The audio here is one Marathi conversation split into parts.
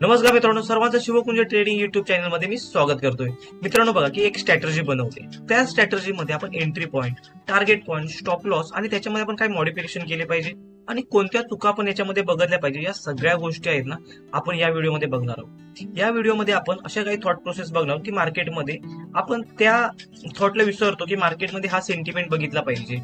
नमस्कार मित्रांनो सर्वांचं शिवकुंज ट्रेडिंग युट्यूब चॅनलमध्ये मी स्वागत करतोय. मित्रांनो बघा की एक स्ट्रॅटर्जी बनवते. त्या स्ट्रॅटर्जी मध्ये आपण entry point target point stop loss आणि त्याच्यामध्ये आपण काय मॉडिफिकेशन केले पाहिजे आणि कोणत्या चुका आपण याच्यामध्ये बघितल्या पाहिजे या सगळ्या गोष्टी आहेत ना आपण या व्हिडिओमध्ये बघणार आहोत. या व्हिडिओमध्ये आपण अशा काही थॉट प्रोसेस बघणार आहोत की मार्केटमध्ये आपण त्या थॉटला विसरतो की मार्केटमध्ये हा सेंटिमेंट बघितला पाहिजे.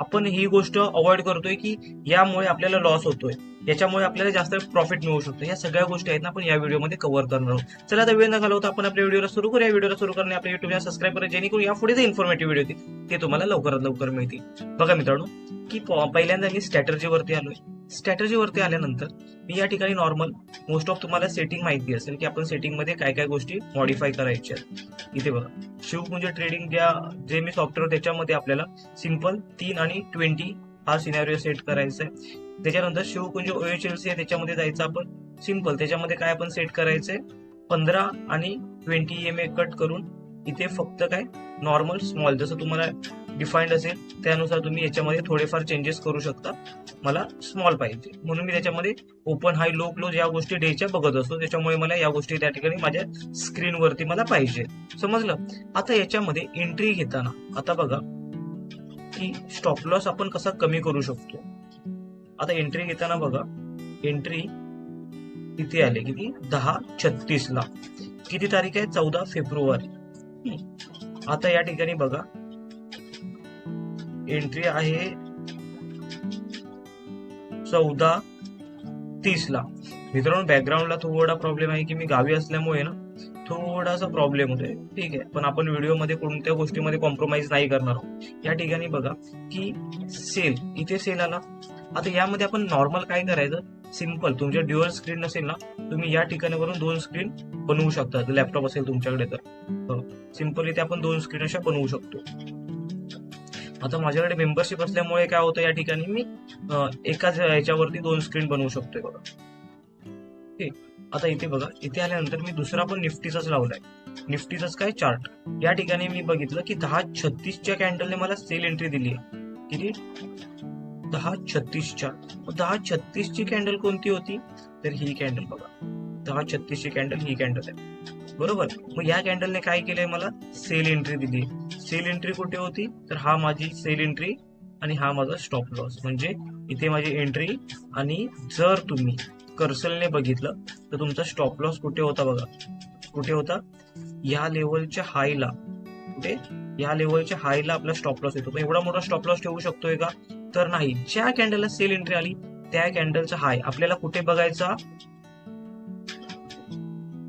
आपण ही गोष्ट अवॉइड करतोय की यामुळे आपल्याला लॉस होतोय. याच्यामुळे आपल्याला जास्त प्रॉफिट मिळू शकतो. या सगळ्या गोष्टी आहेत ना आपण या व्हिडिओमध्ये कव्हर करणार आहोत. चला आता वेळ न घालवता आपण आपल्या व्हिडिओला सुरू करूया. व्हिडिओला सुरू करणे आपल्या युट्यूबला सबस्क्राईब करा जेणेकरून या पुढे जे इन्फॉर्मेटिव्ह व्हिडिओ येतील ते तुम्हाला लवकरात लवकर मिळतील. बघा मित्रांनो की पहिल्यांदा मी स्ट्रॅटर्जीवरती आलोय. स्ट्रॅटर्जीवरती आल्यानंतर मी या ठिकाणी नॉर्मल मोस्ट ऑफ तुम्हाला सेटिंग माहिती असेल की आपण सेटिंगमध्ये काय काय गोष्टी मॉडिफाय करायच्या इथे बघा शिवकुंज म्हणजे ट्रेडिंग ज्या जे मी सॉफ्टवेअर त्याच्यामध्ये आपल्याला सिंपल तीन आणि ट्वेंटी हा सिनॅरिओ सेट करायचा आहे त्याच्यानंतर शिवकुंज ओएचएलसी आहे त्याच्यामध्ये जायचं आपण. सिंपल त्याच्यामध्ये काय आपण सेट करायचंय? पंधरा आणि ट्वेंटी एम ए कट करून इथे फक्त काय? नॉर्मल स्मॉल जसं तुम्हाला डिफाईंड असेल त्यानुसार तुम्ही याच्यामध्ये थोडेफार चेंजेस करू शकता. मला स्मॉल पाहिजे. म्हणून मी त्याच्यामध्ये ओपन हाय लो क्लोज या गोष्टी डेच्या बघत असतो. त्याच्यामुळे मला या गोष्टी त्या ठिकाणी माझ्या स्क्रीनवरती मला पाहिजे. समजलं? आता याच्यामध्ये एंट्री घेताना आता बघा. की स्टॉप लॉस आपण कसा कमी करू शकतो? आता एंट्री घेताना बघा. एंट्री इथे आले? किती? दहा छत्तीस ला किती तारीख आहे? चौदा फेब्रुवारी. आता या ठिकाणी बघा. एंट्री आहे चौदा तीस ला मित्रांनो बॅकग्राऊंडला थोडा प्रॉब्लेम आहे की मी गावी असल्यामुळे ना थोडासा प्रॉब्लेम होतोय. ठीक आहे. पण आपण व्हिडिओमध्ये कोणत्या गोष्टीमध्ये कॉम्प्रोमाइज नाही करणार आहोत. या ठिकाणी बघा की सेल इथे सेल आला. आता यामध्ये आपण नॉर्मल काय करायचं? सिंपल तुमच्या ड्युअल स्क्रीन नसेल ना तुम्ही या ठिकाणावरून दोन स्क्रीन बनवू शकता. लॅपटॉप असेल तुमच्याकडे तर. सिंपल इथे आपण दोन स्क्रीन अशा बनवू शकतो. आता माझ्याकडे मेंबरशिप असल्यामुळे काय होतं या ठिकाणी मी एकाच याच्यावरती दोन स्क्रीन बनवू शकतोय बघा. ठीक. आता इथे बघा इथे आल्यानंतर मी दुसरा पण निफ्टीचाच लावलाय. निफ्टीचाच काय चार्ट या ठिकाणी मी बघितलं की दहा छत्तीसच्या कॅन्डलने मला सेल एंट्री दिली आहे. किती? दहा छत्तीसच्या. दहा छत्तीसची कॅन्डल कोणती होती? तर ही कॅन्डल बघा. दहा छत्तीसची कॅन्डल ही कॅन्डल आहे. बरोबर? मग या कॅन्डलने काय केलंय मला? सेल एंट्री दिली सेल एंट्री कुठे होती? तर हा माझी सेल एंट्री आणि हा माझा स्टॉप लॉस म्हणजे इथे माझी एंट्री आणि जर तुम्ही कर्सलने बघितलं तर तुमचा स्टॉप लॉस कुठे होता बघा? कुठे होता? या लेवलच्या हायला कुठे? या लेवलच्या हायला आपला स्टॉप लॉस येतो. पण एवढा मोठा स्टॉप लॉस ठेवू शकतोय का? तर नाही. ज्या कॅन्डलला सेल एंट्री आली त्या कॅन्डलचा हाय आपल्याला कुठे बघायचा?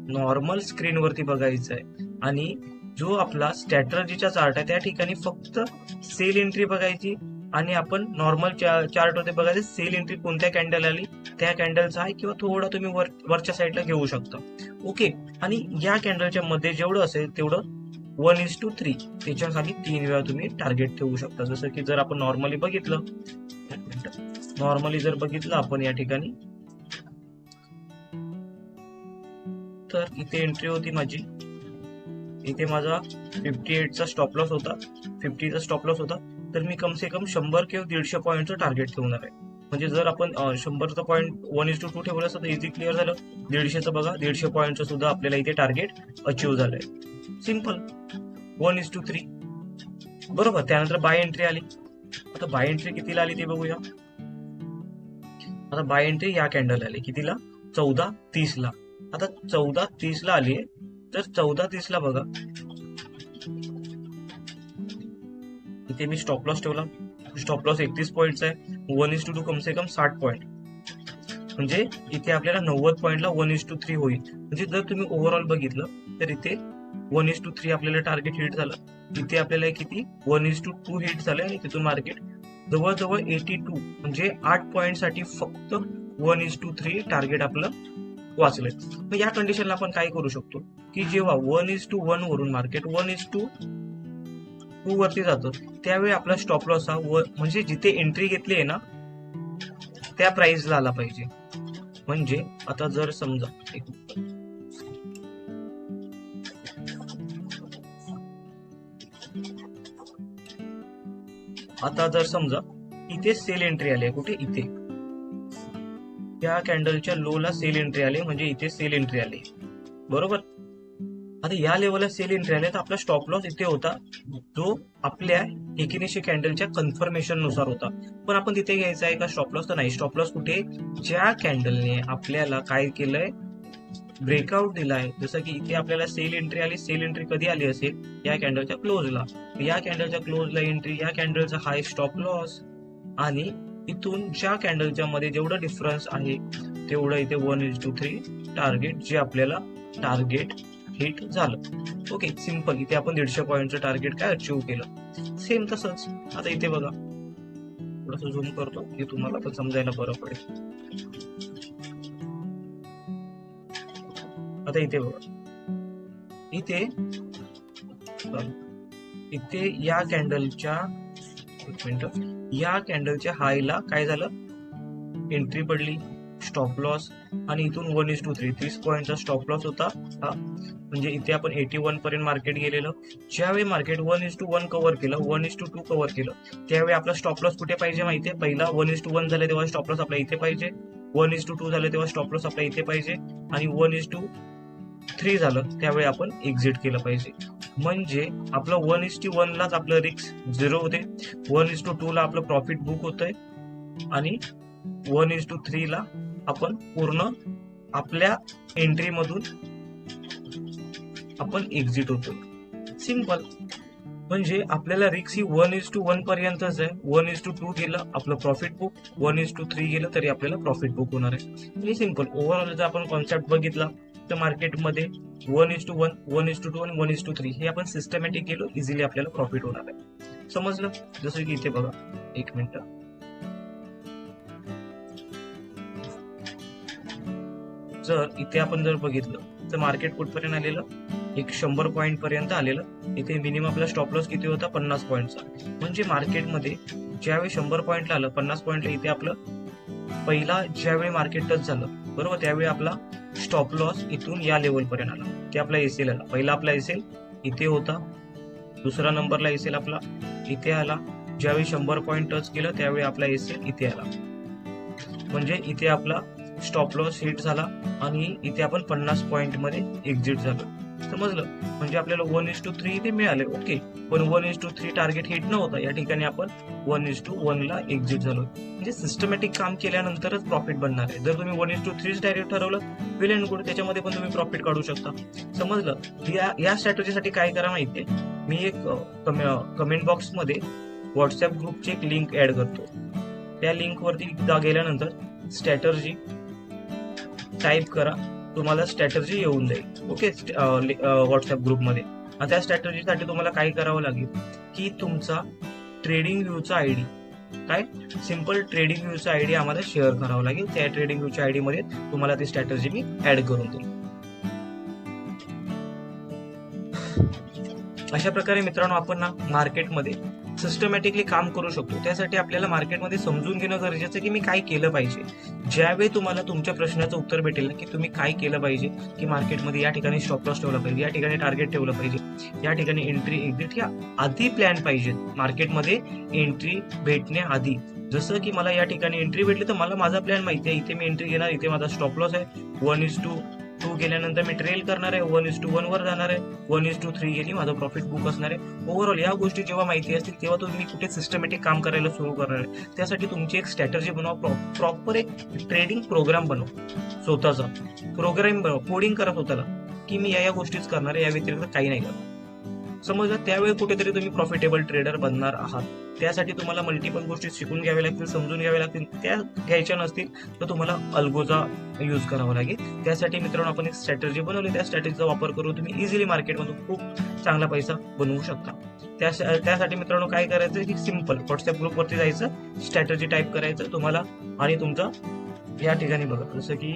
नॉर्मल स्क्रीनवरती बघायचा आहे आणि जो आपला स्ट्रॅटर्जीचा चार्ट आहे त्या ठिकाणी फक्त सेल एंट्री बघायची. आणि आपण नॉर्मल चार्ट होते बघायचं सेल एंट्री कोणत्या कॅन्डल आली? त्या कॅन्डलचा आहे किंवा थोडा तुम्ही वर वरच्या साईडला घेऊ शकता. ओके आणि या कॅन्डलच्या मध्ये जेवढं असेल तेवढं वन इज टू थ्री त्याच्याखाली तीन वेळा तुम्ही टार्गेट ठेवू शकता. जसं की जर आपण नॉर्मली बघितलं नॉर्मली जर बघितलं आपण या ठिकाणी तर इथे एंट्री होती माझी. इथे माझा फिफ्टी एटचा स्टॉप लॉस होता. फिफ्टीचा स्टॉप लॉस होता. तर मी कम से कम शंभर किंवा दीडशे पॉईंटचं टार्गेट ठेवणार आहे. म्हणजे जर आपण अं, शंभरचं point one is to two ठेवलं असतं तर इझी क्लिअर झालं. दीडशेचं बघा दीडशे पॉईंटचं सुद्धा आपल्याला इथे टार्गेट अचीव्ह झालंय. Simple one is to three बरोबर? त्यानंतर बाय एंट्री आली. आता बाय एंट्री कितीला आली ते बघूया. आता बाय एंट्री या कॅन्डल आली. कितीला? चौदा तीसला. आता चौदा तीसला आली तर चौदा तीसला बघा. इथे मी स्टॉप लॉस ठेवला. स्टॉप लॉस एकतीस पॉईंटचा आहे. वन इज टू टू कमसे कम साठ पॉईंट म्हणजे इथे आपल्याला नव्वद पॉईंटला वन इज टू थ्री होईल. म्हणजे जर तुम्ही ओव्हरऑल बघितलं तर इथे वन इज टू थ्री आपल्याला टार्गेट हिट झालं. इथे आपल्याला किती? One is to two hit झालं आणि तिथून मार्केट जवळजवळ एटी टू म्हणजे आठ पॉईंटसाठी फक्त one is to three target आपलं वाचलंय. मग या कंडिशनला आपण काय करू शकतो? की जेव्हा वन इज टू वन वरून market one is to two वरती जातो. त्यावेळी आपला स्टॉप लॉस हा वर म्हणजे जिथे एंट्री घेतली आहे ना त्या प्राइसला आला पाहिजे. म्हणजे आता जर समजा आता जर समजा इथे सेल एंट्री आली आहे. कुठे? इथे. या कॅन्डलच्या लो ला सेल एंट्री आली म्हणजे इथे सेल एंट्री आली बरोबर? आता या लेवलला सेल एंट्री आले तर आपला स्टॉप लॉस इथे होता. जो आपल्या एकिनेशी कॅन्डलच्या कन्फर्मेशननुसार होता. पण आपण तिथे घ्यायचा आहे का? स्टॉप लॉस तर नाही. स्टॉप लॉस कुठे? ज्या कॅन्डलने आपल्याला काय केलंय? ब्रेकआउट दिलाय. जसं की इथे आपल्याला सेल एंट्री आली. सेल एंट्री कधी आली असेल? या कॅन्डलच्या क्लोजला या कॅन्डलच्या क्लोजला एंट्री या कॅन्डलचा हाय स्टॉप लॉस आणि इथून ज्या कॅन्डलच्या मध्ये जेवढं डिफरन्स आहे तेवढं इथे one is to three target जे आपल्याला टार्गेट हिट झालं. ओके सिंपल इथे आपण दीडशे पॉईंटचं टार्गेट काय अचीव्ह केलं? सेम तसंच. आता इथे बघा. थोडस झूम करतो हे तुम्हाला पण समजायला बरं पडेल. आता इथे बघा. इथे इथे या कॅन्डलच्या मिनिट. या कॅन्डलच्या हायला काय झालं? एंट्री पडली. स्टॉप लॉस आणि इथून वन इज टू थ्री तीस पॉईंटचा स्टॉप लॉस होता. हा म्हणजे इथे आपण एटी वन पर्यंत मार्केट गेलेलं. ज्यावेळी market one is to one cover केलं one is to two cover केलं त्यावेळी आपला स्टॉप लॉस कुठे पाहिजे माहितीये? पहिला वन इज टू वन झालं तेव्हा स्टॉप लॉस आपला इथे पाहिजे. वन इज टू टू झालं तेव्हा स्टॉप लॉस आपला इथे पाहिजे. आणि वन इज टू थ्री झालं त्यावेळी आपण एक्झिट केलं पाहिजे. म्हणजे आपलं वन इज टू वन लाच आपलं रिक्स झिरो होते. वन इज टू टू ला आपलं प्रॉफिट बुक होतंय. आणि वन इज टू थ्री ला आपण पूर्ण आपल्या एंट्री मधून आपण एक्झिट होतो. सिंपल म्हणजे आपल्याला रिक्स ही वन इज टू वन पर्यंतच आहे. वन इज टू टू गेलं आपलं profit book one is to three गेलं तरी आपल्याला प्रॉफिट बुक होणार आहे. म्हणजे सिंपल ओव्हरऑल जर आपण कॉन्सेप्ट बघितला तर मार्केटमध्ये one is to one one is to two आणि वन इज टू थ्री हे आपण सिस्टमॅटिक गेलो इझिली आपल्याला प्रॉफिट होणार आहे. समजलं? जसं की इथे बघा. एक मिनिट. जर इथे आपण जर बघितलं तर मार्केट कुठपर्यंत आलेलं? एक शंभर पॉईंट पर्यंत आलेलं. इथे मिनिमम आपला स्टॉप लॉस किती होता? पन्नास पॉईंटचा म्हणजे मार्केटमध्ये ज्यावेळी शंभर पॉईंटला आलं पन्नास पॉईंटला इथे आपलं पहिला ज्यावेळी मार्केट टच झालं बरोबर? त्यावेळी आपला स्टॉप लॉस इथून या लेवलपर्यंत आला. ते आपला एसेल आला पहिला आपला एसेल इथे होता. दुसरा नंबरला एसेल आपला इथे आला. ज्यावेळी शंभर पॉईंट टच केलं त्यावेळी आपला एसेल इथे आला. म्हणजे इथे आपला स्टॉप लॉस हिट झाला आणि इथे आपण पन्नास पॉईंटमध्ये एक्झिट झालो. समजलं? म्हणजे आपल्याला वन इज टू थ्री इथे मिळाले. ओके पण one is to three target hit नव्हता. या ठिकाणी आपण वन इज टू वन ला एक्झिट झालो. म्हणजे सिस्टमॅटिक काम केल्यानंतरच प्रॉफिट बनणार आहे. जर तुम्ही वन इज टू थ्रीच डायरेक्ट ठरवलं वेल अँड गुड त्याच्यामध्ये पण तुम्ही प्रॉफिट काढू शकता. समजलं? या या स्ट्रॅटजीसाठी काय करा माहितीये? मी एक कमेंट बॉक्समध्ये व्हॉट्सअप ग्रुपची एक लिंक ऍड करतो. त्या लिंकवरती एकदा गेल्यानंतर स्ट्रॅटर्जी टाईप करा तुम्हाला स्ट्रॅटर्जी येऊन जाईल. ओके व्हॉट्सअप ग्रुपमध्ये त्या स्ट्रॅटर्जीसाठी तुम्हाला काय करावं लागेल की तुमचा ट्रेडिंग व्ह्यूचा आयडी काय? सिंपल ट्रेडिंग व्ह्यूचा आयडी आम्हाला शेअर करावा लागेल. त्या ट्रेडिंग व्ह्यूच्या आयडी मध्ये तुम्हाला ती स्ट्रॅटर्जी मी ऍड करून देईल. अशा प्रकारे मित्रांनो आपण ना मार्केटमध्ये सिस्टमॅटिकली काम करू शकतो. त्यासाठी आपल्याला मार्केटमध्ये समजून घेणं गरजेचं आहे की मी काय केलं पाहिजे. ज्यावेळी तुम्हाला तुमच्या प्रश्नाचं उत्तर भेटेल ना की तुम्ही काय केलं पाहिजे की मार्केटमध्ये या ठिकाणी स्टॉप लॉस ठेवला पाहिजे या ठिकाणी टार्गेट ठेवलं पाहिजे या ठिकाणी एंट्री एक्झिट या आधी प्लॅन पाहिजेत. मार्केटमध्ये एंट्री भेटण्याआधी. जसं की मला या ठिकाणी एंट्री भेटली तर मला माझा प्लॅन माहिती आहे. इथे मी एंट्री घेणार इथे माझा स्टॉप लॉस आहे. वन इज टू टू गेल्यानंतर मी ट्रेल करणार आहे वन इज टू वन वर जाणार आहे वन इज टू थ्री गेली माझं प्रॉफिट बुक असणार आहे. ओव्हरऑल या गोष्टी जेव्हा माहिती असतील तेव्हा तुम्ही कुठे सिस्टमॅटिक काम करायला सुरू करणार आहे. त्यासाठी तुमची एक स्ट्रॅटर्जी बनवा प्रॉपर एक ट्रेडिंग प्रोग्राम बनव स्वतःचा. प्रोग्राम बनव कोडिंग करा स्वतःला की मी या या गोष्टीच करणार आहे या व्यतिरिक्त काही नाही करणार. समजा त्यावेळी कुठेतरी तुम्ही प्रॉफिटेबल ट्रेडर बनणार आहात. त्यासाठी तुम्हाला मल्टिपल गोष्टी शिकून घ्याव्या लागतील समजून घ्याव्या लागतील. त्या घ्यायच्या नसतील तर तुम्हाला अल्गोचा यूज करावा लागेल. त्यासाठी मित्रांनो आपण एक स्ट्रॅटर्जी बनवली. त्या स्ट्रॅटेजीचा वापर करून तुम्ही इझिली मार्केटमधून खूप चांगला पैसा बनवू शकता. त्या त्यासाठी मित्रांनो काय करायचं? की सिंपल व्हॉट्सअप ग्रुपवरती जायचं. स्ट्रॅटर्जी टाईप करायचं तुम्हाला आणि तुमचा या ठिकाणी बघा. जसं की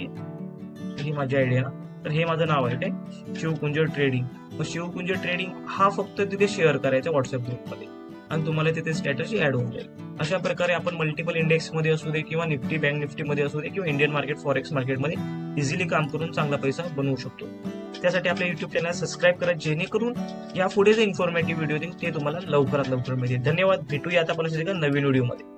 ही माझी आयडिया तर हे माझं नाव आहे काय शिवकुंज ट्रेडिंग मग शिवकुंज म्हणजे ट्रेडिंग हा फक्त तिथे शेअर करायचा व्हॉट्सअप ग्रुपमध्ये आणि तुम्हाला तिथे स्ट्रॅटजी ऍड होऊन जाईल. अशा प्रकारे आपण मल्टिपल इंडेक्समध्ये असू दे किंवा निफ्टी बँक निफ्टी मध्ये असू दे किंवा इंडियन मार्केट फॉरेक्स मार्केटमध्ये इझिली काम करून चांगला पैसा बनवू शकतो. त्यासाठी आपल्या युट्यूब चॅनल सबस्क्राईब करा जेणेकरून या पुढे जे इन्फॉर्मेटिव्ह व्हिडिओ देईल ते तुम्हाला लवकरात लवकर मिळतील. धन्यवाद. भेटूया आता आपण नवीन व्हिडिओमध्ये